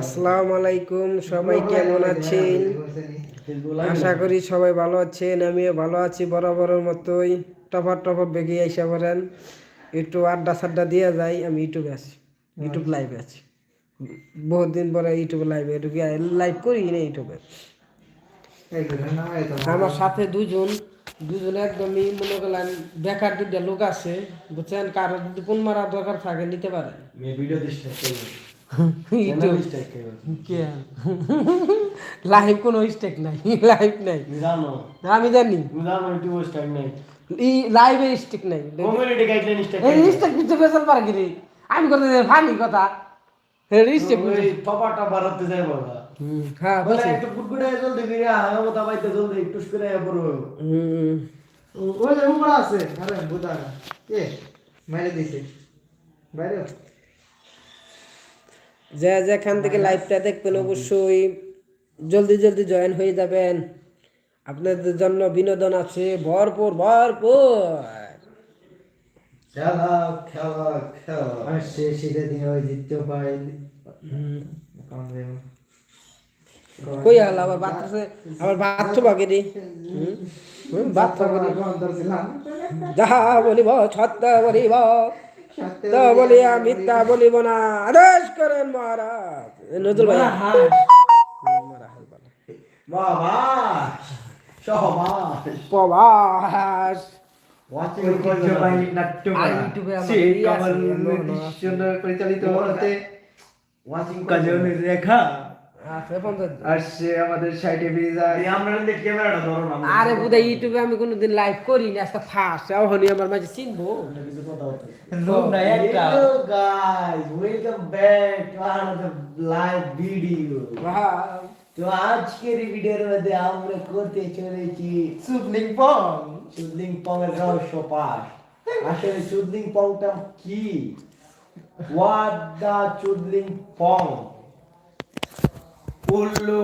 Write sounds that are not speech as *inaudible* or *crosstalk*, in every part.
আসসালামু আলাইকুম সবাই কেমন আছেন? আশা করি সবাই ভালো আছেন আমিও ভালো আছি বরাবরের মতোই। টপার টপার বেগে আইসা পারেন একটু আড্ডা সাড্ডা দিয়ে যাই আমি ইউটিউবে আছি ইউটিউব লাইভে আছি। বহুত দিন পরে ইউটিউবে লাইভে একটু লাইভ করি না ইউটিউবে আমার সাথে দুজন দুজন একদমই মনে করলেন বেকার দুটা লোক আছে বুঝছেন? কারও যদি ফোন মারা দরকার থাকে নিতে পারে লাইভ *laughs* *laughs* কোনো স্টেক নাই লাইভ নাই। আমি জানি। এই লাইভে স্টেক নাই। স্টেক কিছু বেসাল পারে কি রে? আমি কথা। ফানি কথা স্টেক টপাটা বাড়াতে যায় বাবা হ্যাঁ বলে একটু গুটগুটে জলদি আয় জলদি একটু করে পড়ো হুম। ওই যে উপরে আছে। আরে বুদা এ মাইরে দিছে। বাইরে যে যেখান থেকে লাইভটা দেখবেন অবশ্যই জলদি জলদি জয়েন হয়ে যাবেন। আপনাদের জন্য বিনোদন আছে ভরপুর ভরপুর। খেলা খেলা খেলা। শীতের দিনে ওই জিততে পাই কই হল আবার আছে আবার বাকি দি। অন্তরছিলাম যাহা বলিব সত্য বলিব সত্য বলিয়া মিথ্যা বলিব না। আদেশ করেন মহারাজ। নজরুল ভাই প্রবাস পরিচালিত রেখা আর ইউটিউবে আমি কোনোদিন লাইভ করিনি আজকে ফার্স্ট আমার মাঝে চিনবো। তো আজকের ভিডিওর মধ্যে আমরা করতে চলেছি সুবলিং পং চুদলিং পং এর রহস্য পাঠ। আসলে চুদলিং পংটা কি? হোয়াট দা চুদলিং পং উল্লু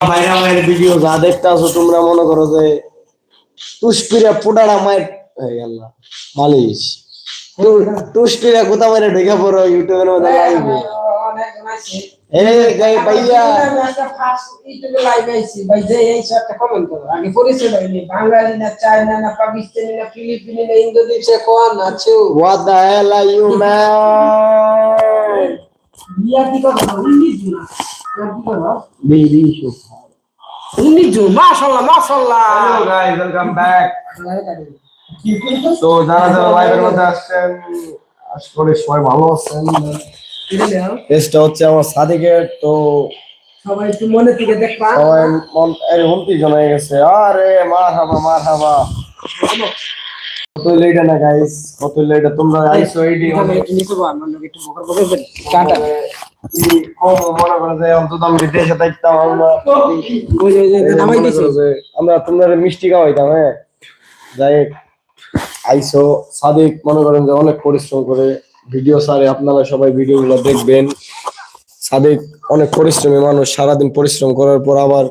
ভাইরা মায়ের ভিডিও যা দেখতে আসো তোমরা মনে করো যে টুসপিরা পুডারা মায়ের এই আল্লাহ মালিশ। টুসপিরা কোথা মারে ঢেকে পড়ো ইউটিউবের মধ্যে লাইভে What the hell are you *laughs* man? বিয়া কি করো উনিশ জন বিয়া কি করো Baby উনিশ জন মাশাআল্লাহ মাশাআল্লাহ। হ্যালো গাইস ওয়েলকাম ব্যাক তো যারা যারা লাইভের মধ্যে আসছেন আশা করি সবাই ভালো আছেন। হচ্ছে আমার সাদিকের তো সবাই একটু মনে থেকে দেখবা। সবাই মন গেছে। আরে মার হাবা মার হাবা কত লেট না গাইস কত লেট তোমরা আইসো এইডি এখানে একটু নিচে বল, একটু বকর বকর করে মনে করে যে অন্তত আমি দেশে আমরা তোমরা মিষ্টি খাওয়াইতাম হ্যাঁ? যাই আইসো। সাদিক মনে করেন যে অনেক পরিশ্রম করে ভিডিও সারে আপনারা সবাই ভিডিও গুলো দেখবেন। সাদিক অনেক পরিশ্রমী মানুষ সারাদিন পরিশ্রম করার পর আবার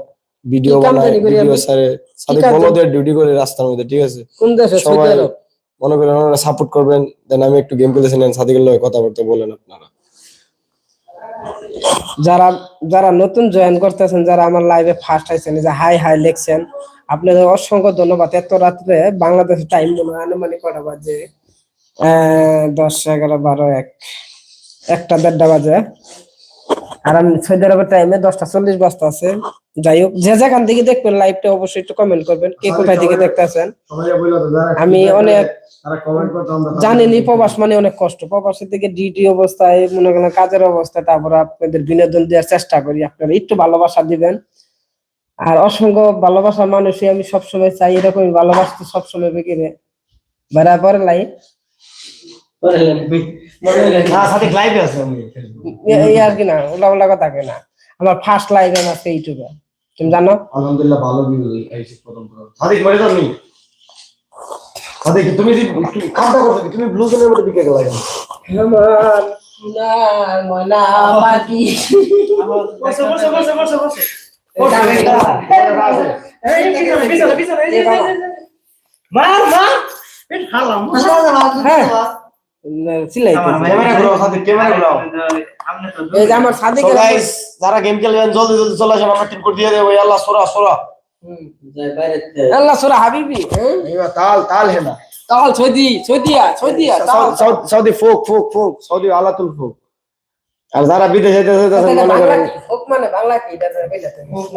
ভিডিও বানায় ভিডিও সারে। সাদিক? বলদের ডিউটি করে রাস্তার মধ্যে ঠিক আছে? কোন দেশে? সবাই মনে করেন ওনারা সাপোর্ট করবেন। দেন আমি একটু গেম খেলতেছি নেন সাদিকের লগে কথাবার্তা বলেন আপনারা। যারা যারা নতুন জয়েন করতেছেন যারা আমার লাইভে ফার্স্ট আইছেন যে হাই হাই লিখছেন আপনাদের অসংখ্য ধন্যবাদ। এত রাত্রে বাংলাদেশের টাইম মনে আনুমানিক কটা বাজে? দশ এগারো বারো এক। একটা দেড়টা বাজে। আর আমি সৌদি আরবের টাইমে দশটা চল্লিশ বাজতে আছে। যাই হোক যে যেখান থেকে দেখবেন লাইভটা অবশ্যই একটু কমেন্ট করবেন কে কোথায় থেকে দেখতেছেন। সবাই বলল তো যারা আমি অনেক জানেনই প্রবাস মানে অনেক কষ্ট। প্রবাসের থেকে ডিউটি অবস্থায় মনে করেন কাজের অবস্থায় তারপর আপনাদের বিনোদন দেওয়ার চেষ্টা করি। আপনারা একটু ভালোবাসা দিবেন। আর অসংখ্য ভালোবাসা মানুষই আমি সবসময় চাই এরকমই ভালোবাসতে সবসময় বেগিরে বেড়া পরে লাই। না সাথে *laughs* লাইভে আছে আমি। এই আর কি না ওলা ওলা কথা কে না। আমার ফার্স্ট লাইভ আছে ইউটিউবে। তুমি জানো? আলহামদুলিল্লাহ ভালো ভিউ আইছে প্রথম প্রথম। সাদিক মরে যাও নি? সাদিক তুমি যে কামটা করছ তুমি ব্লু জোনের মধ্যে দিকে গেলা আমার সোনার ময়না পাখি। বসে বসে বসে বসে বসে। এটা আমি- এ বাবা। মার। হ্যাঁ। সিলাই ক্যামেরা ঘুরাও সাদিক ক্যামেরা ঘুরাও এই যে আমার সাদিক So guys, যারা গেম খেলবেন জলদি জলদি চলে আসেন আমরা টিম কোড দিয়ে দেবো। আল্লাহ সোরা সোরা। আল্লাহ সুরা হাবিবি তাল তাল হেনা। তাল সৌদি সৌদিয়া সৌদিয়া সৌদি ফোক ফোক ফোক সৌদি আলাতুল ফোক। আর যারা বিদেশে মনে বাংলা করেন মানে বাংলা কি? এটা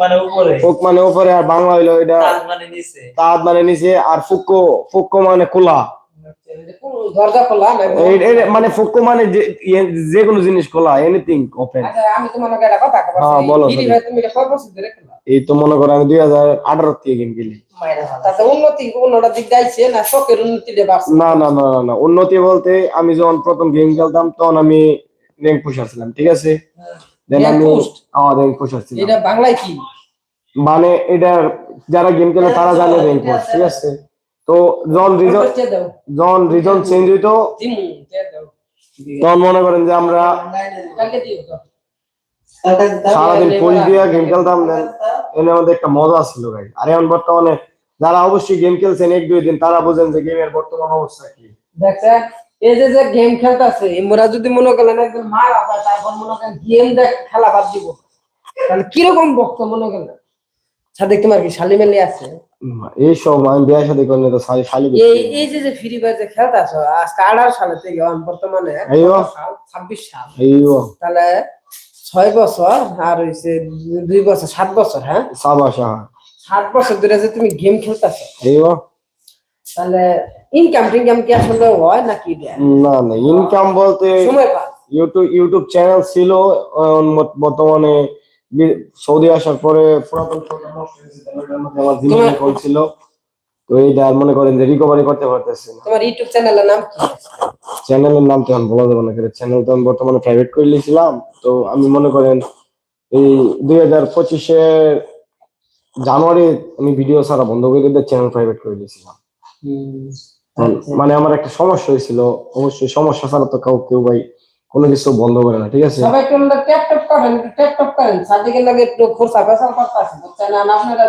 মানে উপরে। ফোক মানে উপরে আর বাংলা হইল এটা মানে নিচে। মানে নিচে আর ফুক্কো ফুক্কো মানে খোলা। মানে মানে যে ইয়ে- যে কোনো জিনিস খোলা এনিথিং ওপেন আচ্ছা আমি কথা কবার হ্যাঁ, বলো, এই তো মনে করো আমি দুই হাজার আঠারো থেকে গেম খেলি। না না না না না উন্নতি বলতে আমি যখন প্রথম গেম খেলতাম তখন আমি র্যাঙ্ক পুষার ছিলাম ঠিক আছে? দেন আমি push? আমার র্যাঙ্ক পুষার ছিলাম। এটা বাংলায় কি? মানে এটা যারা গেম খেলে তারা জানে র্যাঙ্ক ঠিক আছে? তো যখন রিজন দাও। রিজন চেঞ্জ হইতো তখন মনে করেন যে আমরা সারাদিন দিয়ে গেম খেলতাম এর মধ্যে একটা মজা ছিল ভাই। আর এখন বর্তমানে যারা অবশ্যই গেম খেলছেন এক দুই দিন তারা বুঝেন যে গেমের বর্তমান অবস্থা কি। দেখছেন? এই যে যে গেম খেলতেছে মোরা যদি মনে করেন একদম মারা তারপর মনে করেন গেম দেখ খেলা বাদ দিব। তাহলে কীরকম বক্ত মনে করেন? সাদেক তোমার কি শালি মেলি আছে। এইসব আমি বিয়ে সাথে করলে তো শালি শালি এই এই যে যে ফ্রি ফায়ার যে খেলতেছ আজকে আঠারো সালে থেকে এখন বর্তমানে। ছাব্বিশ সাল তাহলে ছয় বছর আর হইছে দুই বছর সাত বছর হ্যাঁ? সাবাসা সাত বছর ধরে যে তুমি গেম খেলতেছ। তাহলে ইনকাম টিনকাম কি আসলে হয় নাকি না না ইনকাম বলতে সময় পায় ইউটিউব ইউটিউব চ্যানেল ছিল বর্তমানে সৌদি আসার পরে পুরাতন তো এইটা মনে করেন যে রিকভারি করতে পারতেছি না। তোমার ইউটিউব চ্যানেলের নাম কি? চ্যানেলের নাম তো এখন বলা যাবে না চ্যানেল তো আমি বর্তমানে প্রাইভেট করে নিয়েছিলাম। তো আমি মনে করেন এই দুই হাজার পঁচিশে জানুয়ারি আমি ভিডিও ছাড়া বন্ধ করে দিয়ে চ্যানেল প্রাইভেট করে দিয়েছিলাম। মানে আমার একটা সমস্যা হয়েছিল। অবশ্যই সমস্যা ছাড়া তো কাউ কেউ ভাই কোনো কিছু বন্ধ করে না ঠিক আছে সবাই একটু ট্যাপ ট্যাপ করেন ট্যাপ ট্যাপ করেন সাদিকের লাগে একটু খোরসা ফেসাল করতেছে বুঝছেন আর আপনারা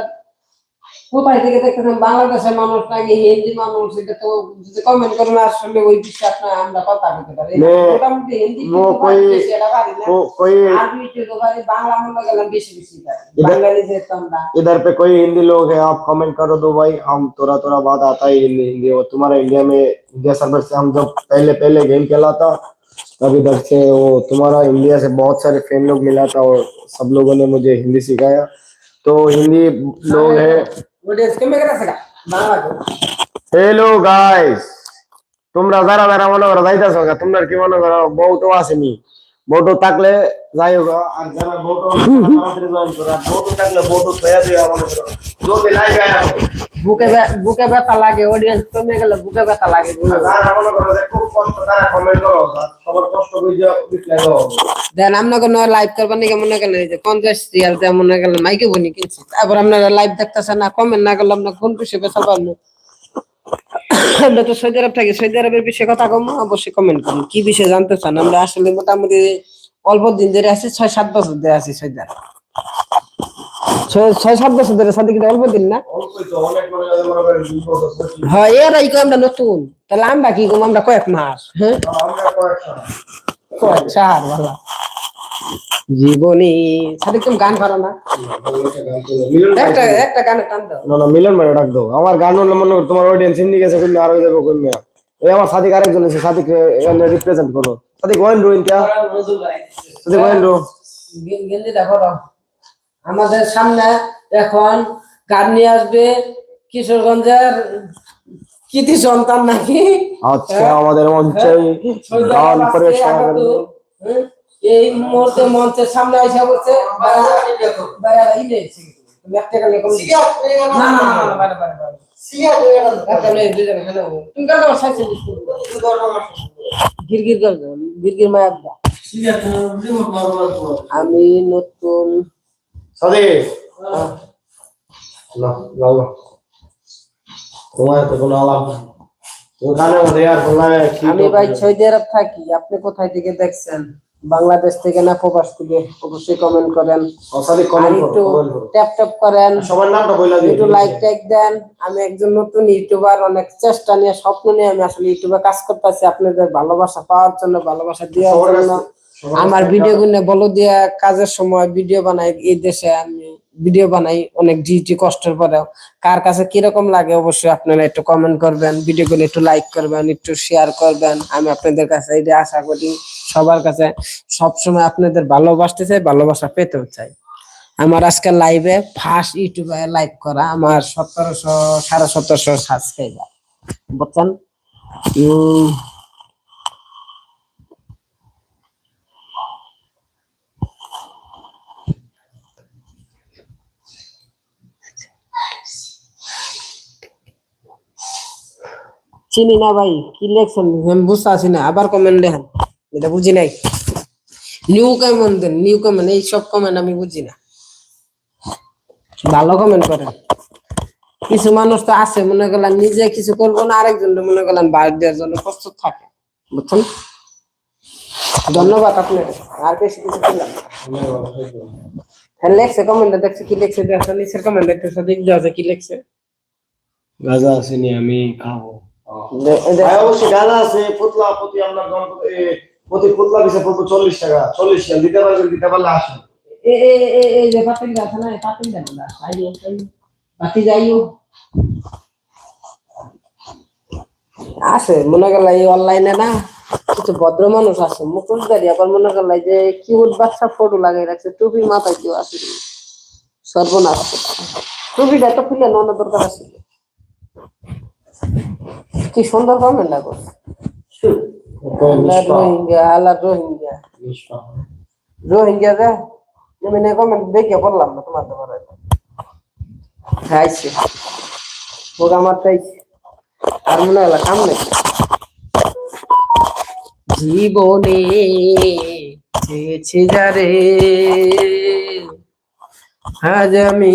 কোথায় থেকে দেখতেছেন বাংলাদেশের মানুষ নাকি হিন্দি মানুষ এটা তো যদি কমেন্ট করেন আসলে ওই বিষয়ে আপনার আমরা কথা বলতে পারি নে- মোটামুটি হিন্দি वो কিন্তু कोई- বেশি এটা পারি না को, कोई আরবি তো পারি বাংলা মনে গেলাম বেশি বেশি পারি इधर- বাঙালি যে তো আমরা इधर पे कोई हिंदी लोग है आप कमेंट करो दो भाई हम थोड़ा थोड़ा बात आता है हिंदी हिंदी और तुम्हारा इंडिया में इंडिया सर्वर से हम जब पहले पहले गेम खेला था अभी तक से वो तुम्हारा इंडिया से बहुत सारे फ़ैन लोग मिला था और सब लोगों ने मुझे हिंदी सिखाया। तो हिंदी लोग है। हेलो गाइस तुम रजा रजा रवाना रजाई दस होगा तुम लड़की मानो करा बहुत वासनी बोटो तो तकले जायोगा अंदर बोटो बोटो तकले बोटो तया दिया मानो। जो दिलाई गया বুকে বুকে ব্যথা লাগে অডিয়েন্স কমে গেলে বুকে ব্যথা লাগে দেন আপনার কোনো লাইভ করবেন নাকি মনে গেলেন এই যে পঞ্চাশ রিয়াল দেওয়া মনে গেলেন মাইকে বনি কিনছি। তারপর আপনারা লাইভ দেখতেছেন না কমেন্ট না করলে আপনার কোন খুশি বেসা পারব আমরা তো সৌদি আরব থাকি সৌদি আরবের বিষয়ে কথা কম অবশ্যই কমেন্ট করুন। কি বিষয়ে জানতে চান? আমরা আসলে মোটামুটি অল্প দিন ধরে আছি ছয় সাত বছর ধরে আছি সৌদি আরব। ছয় ছয় সাত বছর ধরে সাথে অল্প দিন না। হ্যাঁ এর আইকো আমরা নতুন। তাহলে আমরা কি কম আমরা কয়েক মাস হ্যাঁ? কয়েক চার ভালো জীবনী। সাথে তুমি গান পারো না? একটা একটা গানে টান দাও। না না মিলন ভাই ডাক দাও। আমার গান হলে মনে করো তোমার অডিয়েন্স হিন্দি গেছে কইলে আরও যাব কইলে ওই আমার সাদিক আরেকজন আছে সাদিক রিপ্রেজেন্ট করো। সাদিক ওয়েন সাদিক ওয়েন রো গে- দেখো তো। আমাদের সামনে এখন গান নিয়ে আসবে কিশোরগঞ্জের কৃতি সন্তান নাকি? আচ্ছা আমাদের মঞ্চে গান পরিবেশনা হ্যাঁ? এই মুহূর্তে মঞ্চের সামনে এসে বলছে আমি নতুন সাদিক না লাও তোমার তো কোনো আলাপ নাই। তুমি গানের মধ্যে আর তোমার কি আমি ভাই সৌদি আরব থাকি আপনি কোথায় থেকে দেখছেন? বাংলাদেশ থেকে না প্রবাস থেকে? অবশ্যই কমেন্ট করেন। একটু করো comment করো। ট্যাপ ট্যাপ করেন। সবার নামটা বইলা দিন একটু লাইক টাইক দেন। আমি একজন নতুন ইউটিউবার অনেক চেষ্টা নিয়ে স্বপ্ন নিয়ে আমি আসলে ইউটিউবে কাজ করতেছি। আপনাদের ভালোবাসা পাওয়ার জন্য ভালোবাসা দেওয়ার জন্য। আমার ভিডিও গুলো বলো দিয়া কাজের সময় ভিডিও বানাই এই দেশে আমি ভিডিও বানাই অনেক ডিউটি কষ্টের পরেও। কার কাছে কীরকম লাগে অবশ্যই আপনারা একটু কমেন্ট করবেন ভিডিও গুলো একটু লাইক করবেন একটু শেয়ার করবেন। আমি আপনাদের কাছে এটা আশা করি সবার কাছে সবসময় আপনাদের ভালোবাসতে চাই ভালোবাসা পেতেও চাই। আমার আজকে লাইভে ফার্স্ট ইউটিউবে লাইভ করা আমার সতেরোশো সাড়ে সতেরোশো সাবস্ক্রাইবার বুঝছেন? চিনি না ভাই কি লেখছেন? আমি বুঝতে পারছি না আবার কমেন্ট দেখেন। এটা বুঝি নাই। নিউ কমেন্ট দেন নিউ কমেন্ট এই সব কমেন্ট আমি বুঝি না। ভালো কমেন্ট করেন। কিছু মানুষ তো আছে মনে করলাম নিজে কিছু করব না আরেকজন মনে করলাম বাইর দেওয়ার জন্য প্রস্তুত থাকে। বুঝছেন? ধন্যবাদ আপনার আর বেশি কিছু করলাম। হ্যাঁ লেখছে কমেন্টে দেখছে কি লেখছে দেখছে নিচের কমেন্ট দেখতেছে দিক আছে কি লেখছে? গাজা আসেনি আমি খাব। অবশ্যই গাঁজা আছে পুতলা প্রতি আমরা এ, প্রতি পুতলা পিছে পড়ব চল্লিশ টাকা চল্লিশ টাকা দিতে পারবেন দিতে পারলে আসুন এ এ এ এই যে পাতিল আছে না পাতিল দেন না আইও পাতি যাইও আছে মনে গেল এই অনলাইনে না কিছু ভদ্র মানুষ আছে মুখোশধারী আবার মনে গেল যে কিউট বাচ্চা ফটো লাগাই রাখছে টুপি মাথায় কেউ আছে সর্বনাশ। টুপিটা তো খুলে নানা দরকার আছে কি সুন্দর কমেন্ট না করছে রোহিঙ্গা আল্লাহ রোহিঙ্গা। রোহিঙ্গা যা না কমেন্ট দেখে বললাম না তোমার তোমার খাইছে। ওরা আমার চাইছে আর মনে হলো কাম নেই জীবনে যারে আজ আমি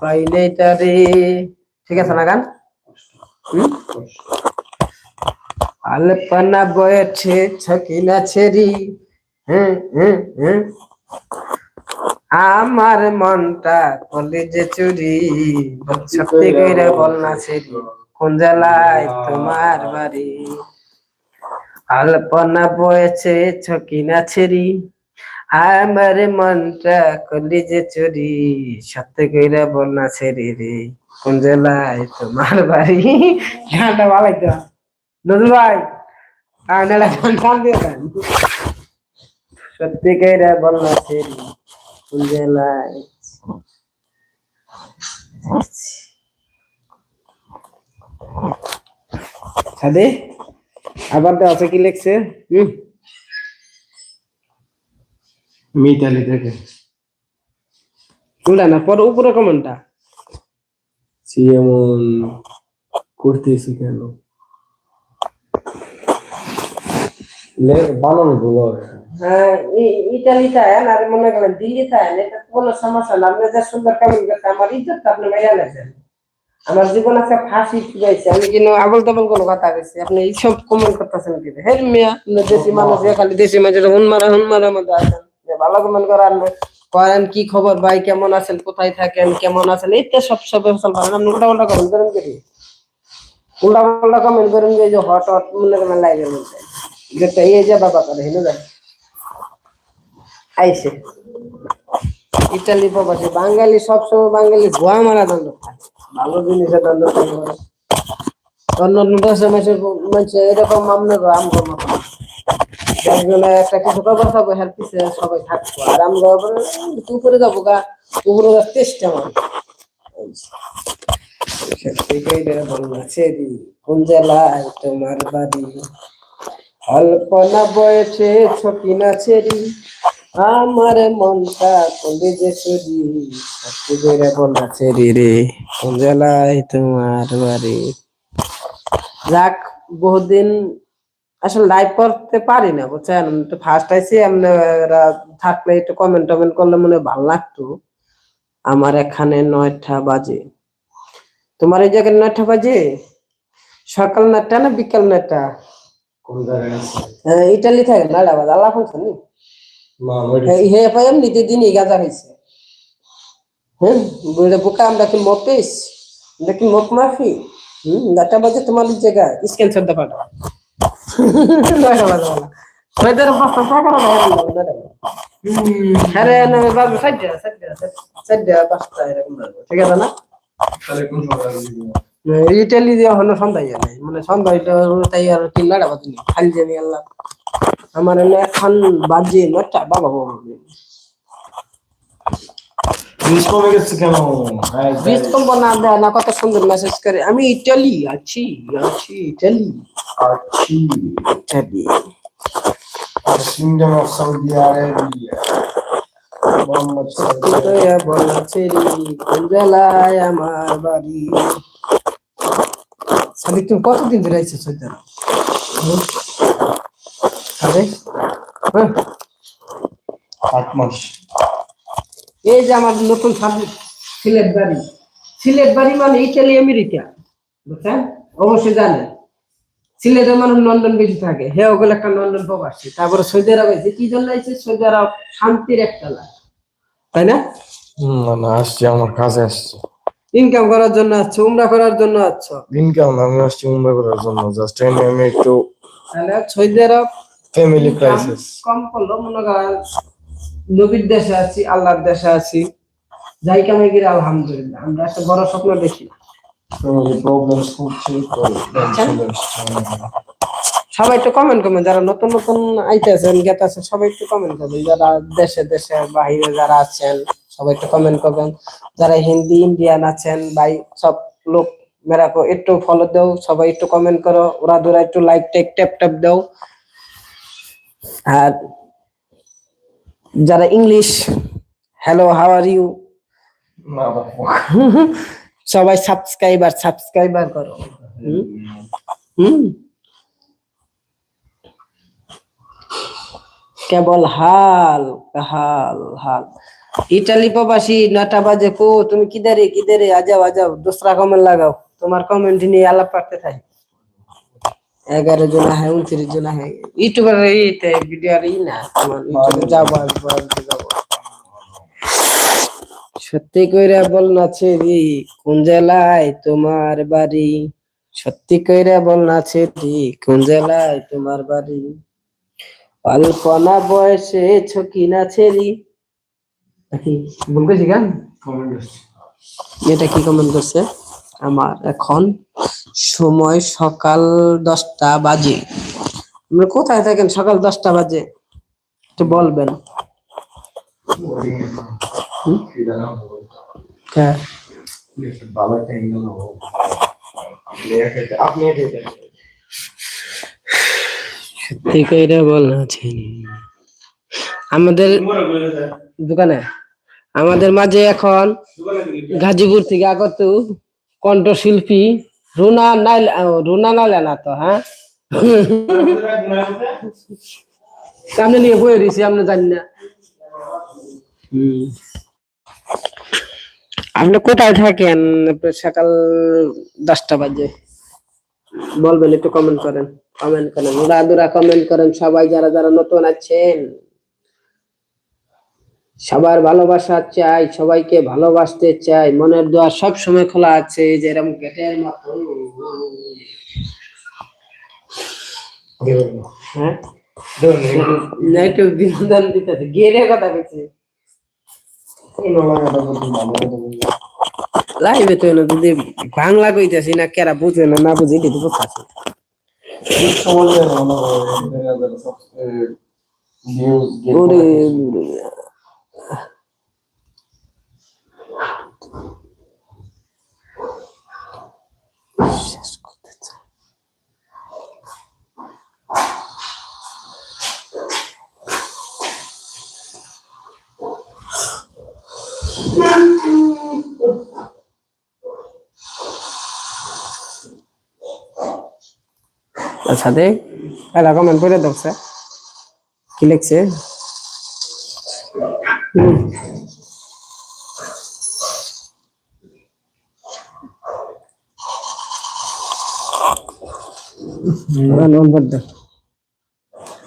পাইলে তারে ঠিক আছে না গান? হুম? আলপনা বয়েছে ছকিনা ছেড়ি। হ্যাঁ হ্যাঁ হ্যাঁ। আমার মনটা কলেজে চুরি, সত্যি কইরা বল না ছেড়ি। কোন জেলায় তোমার বাড়ি? আলপনা বয়েছে ছকিনা ছেড়ি। আমার মনটা কলেজে চুরি, সত্যি কইরা বল না ছেড়ি রে। কোন জেলায় তোমার বাড়ি? গানটা ভালো নজরুল ভাই আর নাহলে গান টান দিয়ে দেন। জেলায়। সাদে আবার তো আছে কি লিখছে? হুম মিতালি থেকে উল্টা না? পরে উপরে কমেন্টটা সে এমন করতেছি কেন? বানানো ভুল হবে হ্যাঁ ই- ইটালিতে আয়েন আর মনে করেন দিল্লিতে আয়েন এটা কোনো সমস্যা না। আপনি যা সুন্দর কমেন্ট করতে আমার ইজ্জত আপনি মেয়া লাগছেন আমার জীবন আছে ফাঁসি ফিরাইছে আমি কিন্তু আবল তাবল কোনো কথা কইছি। আপনি এইসব কমেন্ট করতেছেন কি হে মিয়া আপনি দেশি মানুষ এ খালি দেশি মানুষের হুন মারা হুন মারা মধ্যে আছেন। যে ভালো কমেন্ট করেন করেন কি খবর ভাই কেমন আছেন? কোথায় থাকেন? কেমন আছেন? এই তো সব সব আপনি উল্টা উল্টা কমেন্ট করেন কি উল্টা উল্টা কমেন্ট করেন যে যে হট হট মনে করেন লাইভের মধ্যে। যে বাবা করে হিনে যায় আইসে ইটালি প্রবাসী বাঙালি সবসময় বাঙালি গোয়া মারা দণ্ড ভালো জিনিসের দণ্ড দেশের মানুষের এরকম আমগো মতো না। একজনে একটা কিছু সবাই থাকব আর আবার, উম, উপরে যাব গা উপরে যাওয়ার চেষ্টা মানে কোন জেলায় তোমার বাড়ি অল্পনা বয়সে ছকিনা ছেড়ি আমার মনটা কলেজে ছড়ি সত্যি বলা ছেড়ি রে জেলায় তোমার বাড়ি? যাক, বহুদিন আসলে লাইভ করতে পারি না বুঝছেন? তো ফার্স্ট আইসি আপনারা থাকলে একটু কমেন্ট টমেন্ট করলে মনে হয় ভালো লাগতো। আমার এখানে নয়টা বাজে। তোমার এই জায়গায় নয়টা বাজে? সকাল নয়টা না বিকাল নয়টা? কোন জায়গায় আছে হ্যাঁ, ইটালি থাকে নয়টা বাজে আল্লাহ ফুলছে নি হে পাই এমনিতে দিনই গাজা হয়েছে। হ্যাঁ বুড়ে বোকা আমরা কি মপিস আমরা কি মপ মাফি? হম নটা বাজে তোমার জায়গা স্ক্যান করতে পারো নয়টা বাজে বলা। ওদের পাঁচটা টাকা না আরে না বাবু সাইডে সাইডে সাইডে পাঁচটা এরকম ঠিক আছে না? তাহলে কোন? ইটালি দিয়ে হলো সন্ধ্যা ইয়ে নাই মানে সন্ধ্যা এটা তাই আর তিন লাড়া বাজে খালি জানি আল্লাহ আমার এনে এখন বাজে নটা বাবা বাবা বীজ কমে গেছে কেন হ্যাঁ, বীজ কম্বল না দেয় না কত সুন্দর মেসেজ করে আমি ইটালি আছি আছি ইটালি আছি Italy kingdom of Saudi Arabia Mohammad বলেছে আমার বাড়ি সাদিক তুমি কতদিন ধরে আইছো হ্যাঁ মাস। এই যে আমার নতুন সাবজেক্ট সিলেট বাড়ি। সিলেট বাড়ি মানে ইটালি আমেরিকা। বুঝছেন? অবশ্যই জানেন সিলেটের মানুষ লন্ডন বেশি থাকে। হে ওগুলো একটা লন্ডন প্রবাসী। তারপরে সৌদি আরব আছে কি জন্য আছে সৌদি আরব শান্তির একটা লাভ তাই না? না না আসছি আমার কাছে আসছি। ইনকাম করার জন্য আছো উমরা করার জন্য আছো ইনকাম আমি আসছি মুম্বাই করার জন্য জাস্ট আমি একটু তাহলে সৌদি আরব ফ্যামিলি ক্রাইসিস কম করল মনে করেন নবীর দেশে আছি আল্লাহর দেশে আছি। যাই কামে গিয়ে আলহামদুলিল্লাহ আমরা একটা বড় স্বপ্ন দেখি। আচ্ছা। আসছে সবাই একটু কমেন্ট করবেন যারা নতুন নতুন আইতেছেন গেতেছেন সবাই একটু কমেন্ট করবেন যারা দেশে দেশে বাহিরে যারা আছেন। সবাই একটু কমেন্ট করবেন। যারা হিন্দি ইন্ডিয়ান আছেন ভাই সব লোক মেরাকো একটু ফলো দাও সবাই একটু কমেন্ট করো। ওরা ধরা একটু লাইক টেক ট্যাপ ট্যাপ দাও। আর যারা English hello how are you সবাই সাবস্ক্রাইবার সাবস্ক্রাইবার করো? হুম? কেবল হাল হাল হাল। ইটালি প্রবাসী, নটা বাজে, কো, তুমি কিদারে কিদারে আজাও আজাও, দোসরা কমেন্ট লাগাও। তোমার কমেন্ট নিয়ে আলাপ করতে থাকি এগারো জন হ্যাঁ উনত্রিশ জন হ্যাঁ ইউটিউবার ইতে ভিডিও আর ই না, তোমার যাব সত্যি কইরা বল না ছেড়ি কোন জেলায় তোমার বাড়ি? সত্যি কইরা বল না ছেড়ি কোন জেলায় তোমার বাড়ি? অল্পনা বয়সে ছকি না ছেড়ি ভুল করছি গান? এটা কি কমেন্ট করছে? আমার এখন সময় সকাল দশটা বাজে। আপনি কোথায় থাকেন? সকাল দশটা বাজে। একটু বলবেন। হ্যাঁ। সত্যি কইরা বল আমাদের দোকানে? আমাদের মাঝে এখন গাজীপুর থেকে আগত কণ্ঠশিল্পী রুনা নাইল রুনা নাইলে না তো হ্যাঁ? সামনে নিয়ে বয়ে দিছি আপনি জানি না। আপনি কোথায় থাকেন? সকাল দশটা বাজে। বলবেন, একটু কমেন্ট করেন কমেন্ট করেন। দুরা কমেন্ট করেন সবাই, যারা যারা নতুন আছেন। সবার ভালোবাসা চাই সবাইকে ভালোবাসতে চাই মনের দোয়া সব সময় খোলা আছে যে এরকম গেটের মতো হ্যাঁ একটু বিনোদন দিতে গেরে কথা বলছে লাইভে তো না যদি বাংলা কইতাছি না কেরা বুঝে না না বুঝে দিতে বুঝতাছি ওরে আচ্ছা দেখ। এলা কমেন্ট করে দেখছে কি লিখছে।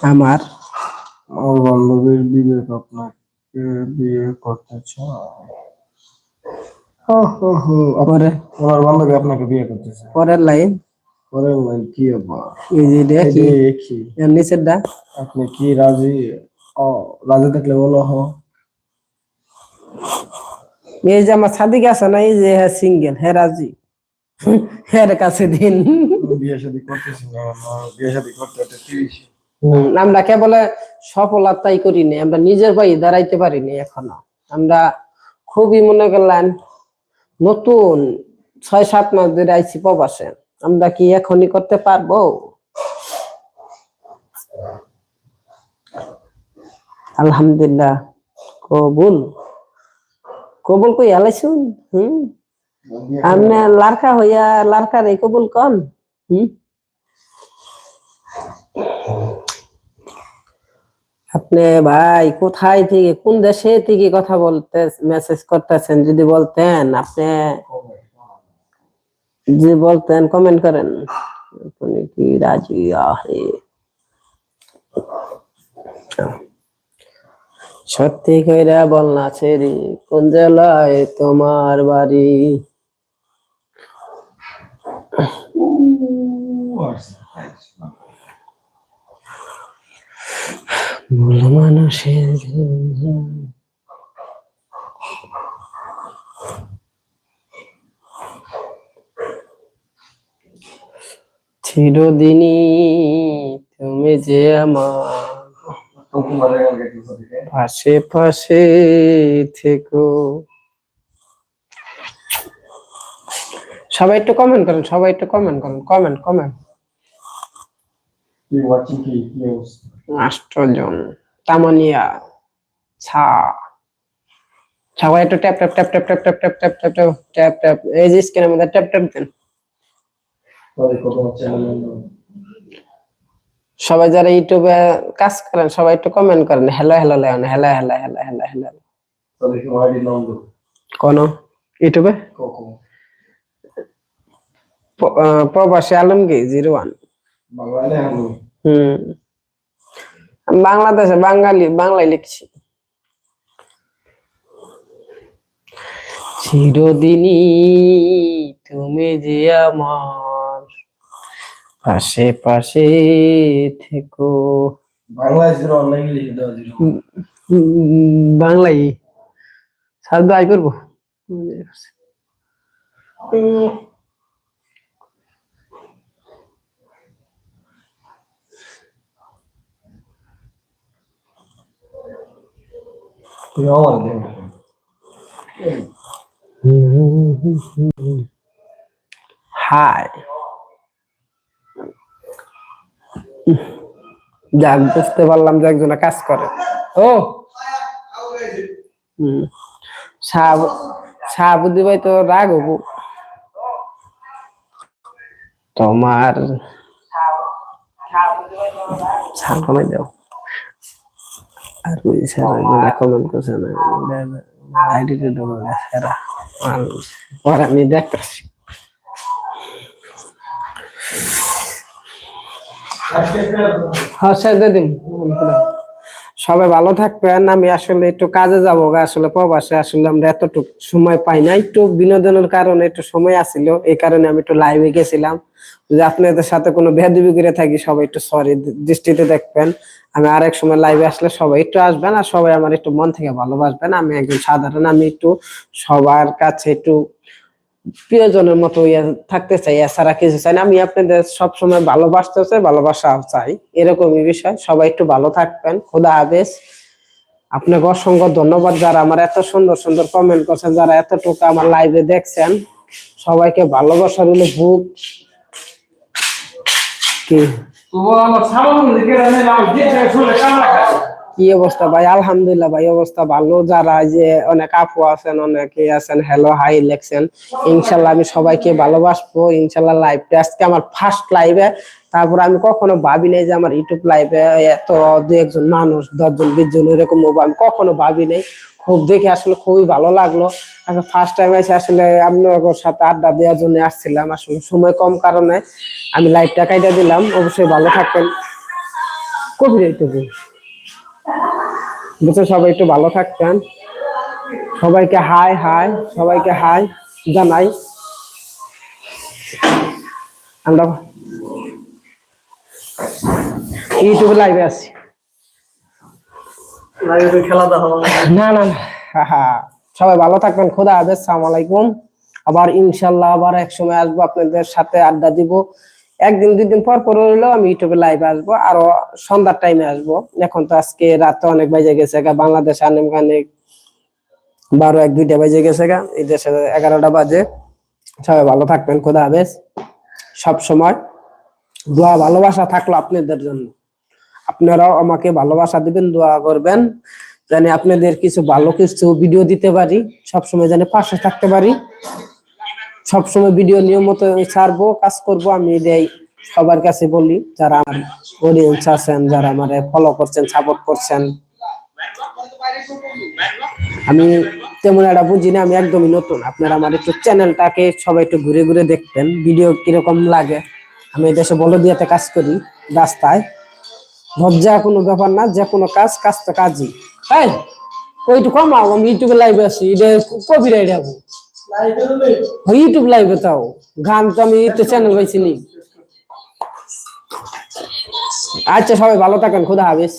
আমার আমার বান্ধবীর বিবেক আপনাকে বিয়ে করতে চায়? হো, হো, হো। পরে। আমার বান্ধবী আপনাকে বিয়ে করতে চায়। পরের লাইন পরের লাইন কি আবার এই যে এই কি এর আপনি কি রাজি? ও রাজি থাকলে বলো হ। এই যে আমার সাদিক আছে না এই যে হ্যাঁ সিঙ্গেল হ্যাঁ রাজি। এর কাছে দিন। বিয়ে শাদী করতেছি না বিয়ে শাদী করতে হতে তিরিশ। আমরা কেবল সফলতাই করিনি আমরা নিজের পায়ে দাঁড়াইতে পারিনি এখনও। আমরা খুবই মনে করলেন নতুন ছয় সাত মাস ধরে আইছি প্রবাসে। আমরা কি এখনই করতে পারব? আলহামদুলিল্লাহ, কবুল। কবুল কই আলাইছুন হুম? আপনি লারকা হইয়া লারকার এই কবুল কন? হুম? আপনি ভাই কোথায় থেকে, কোন দেশে থেকে কথা বলতে মেসেজ করতেছেন যদি বলতেন, আপনি যদি বলতেন কমেন্ট করেন। আপনি কি রাজি? আহে। সত্যি কইরা বল না কোন জেলায় তোমার বাড়ি? মানুষের চিরদিনই তুমি যে আমার পাশে পাশে থেকো সবাই একটু কমেন্ট করেন সবাই একটু কমেন্ট করেন কমেন্ট কমেন্ট আষ্টজন তামানিয়া ছা সবাই একটু tap tap tap tap tap tap tap tap tap tap tap tap এই যে স্ক্রিনের মধ্যে ট্যাপ ট্যাপ দেন সবাই যারা ইউটিউবে কাজ করেন সবাই একটু কমেন্ট করেন hello hello lane hello hello hello hello hello কি কোন? ইউটিউবে? প্রবাসী আলমগীর জিরো ওয়ান হম। বাংলাদেশে বাঙালি বাংলায় লিখছি। চিরদিনই তুমি যে আমার আশেপাশে থেকো। বাংলা অনলাইন বাংলাই আই করব। Hi. যাক, বুঝতে পারলাম যে একজনে কাজ করে। ও! হুম। শাহ শাহ বুদ্ধি ভাই তো রাগ হব। তোমার কমাই দাও আর ওই করছে না আইডিতে আমি দেখতেছি। স্যার দিন। সবাই ভালো থাকবেন। আমি আসলে একটু কাজে যাব আসলে প্রবাসে। আসলে আমরা এতটুকু সময় পাই না। একটু বিনোদনের কারণে একটু সময় আসছিল এই কারণে আমি একটু লাইভে গেছিলাম। যদি আপনাদের সাথে কোনো ভেদবি করে থাকি, সবাই একটু সরি দৃষ্টিতে দেখবেন। আমি আরেক সময় লাইভে আসলে সবাই একটু আসবেন আর সবাই আমার একটু মন থেকে ভালোবাসবেন। আমি একজন সাধারণ। আমি একটু সবার কাছে একটু প্রিয়জনের মতো থাকতে চাই এছাড়া কিছু চাই না। আমি আপনাদের সবসময় ভালোবাসতে চাই ভালোবাসা চাই। এরকমই বিষয়। সবাই একটু ভালো থাকবেন। খোদা হাফেজ। আপনাকে অসংখ্য ধন্যবাদ যারা আমার এত সুন্দর সুন্দর কমেন্ট করছেন, যারা এতটুকু আমার লাইভে দেখছেন। সবাইকে ভালোবাসা রইল বুক কি? কি অবস্থা ভাই? আলহামদুলিল্লাহ ভাই, অবস্থা ভালো। যারা যে অনেক আপু আছেন, অনেকে আছেন হ্যালো হাই লেখছেন ইনশাল্লাহ আমি সবাইকে ভালোবাসবো। ইনশাল্লাহ লাইভটা আজকে আমার ফার্স্ট লাইভে তারপর আমি কখনো ভাবি নাই যে আমার ইউটিউব লাইভে এত দু একজন মানুষ দশজন বিশ জন এরকম। আমি কখনো ভাবি নাই। খুব দেখে আসলে খুবই ভালো লাগল। ফার্স্ট টাইম এসে আসলে আপনার সাথে আড্ডা দেওয়ার জন্য আসছিলাম। আসলে সময় কম কারণে আমি লাইভটা কাইটা দিলাম। অবশ্যই ভালো থাকবেন। কবি বুঝছ সবাই একটু ভালো থাকতেন। সবাইকে হাই হাই সবাইকে হাই জানাই। আমরা ইউটিউবে লাইভে আছি। না। না সবাই ভালো থাকবেন। খোদা হাফেজ সালাম আলাইকুম আবার ইনশাল্লাহ আবার এক সময় আসব। আপনাদের সাথে আড্ডা দিব। একদিন দুই দিন পর পর হইলেও আমি ইউটিউবে লাইভ আসব, আরও সন্ধ্যার টাইমে আসব। এখন তো আজকে রাতে অনেক বাজে গেছে বাংলাদেশ আনুমানিক বারো এক, দুইটা বাজে গেছে গা, এই দেশে এগারোটা বাজে। সবাই ভালো থাকবেন, খোদা হাফেজ। সব সময় দোয়া, ভালোবাসা থাকল আপনাদের জন্য। আপনারাও আমাকে ভালোবাসা দিবেন, দোয়া করবেন, জানি আপনাদের কিছু ভালো কিছু ভিডিও দিতে পারি সবসময় জানি পাশে থাকতে পারি। সবসময় ভিডিও নিয়মিত ছাড়বো, কাজ করব, আমি এটাই সবার কাছে বলি, যারা আমার অডিয়েন্স আছেন, যারা আমার ফলো করছেন সাপোর্ট করছেন। আমি তেমন একটা বুঝি না, আমি একদমই নতুন। আপনারা আমার একটু চ্যানেলটাকে সবাই একটু ঘুরে ঘুরে দেখতেন ভিডিও কীরকম লাগে। আমি দেশে বলে দিয়েতে কাজ করি, রাস্তায়। লজ্জা কোনো ব্যাপার না, যে কোনো কাজ কাজ তো কাজই। তাই ওইটু কমাও, আমি ইউটিউবে লাইভে আছি, এটা কবিরাই যাব ইউটিউব লাইভ তাও। গান তো আমি ইউটিউব চ্যানেল পাইছি নি। আচ্ছা সবাই ভালো থাকেন, খুদা হাফিজ।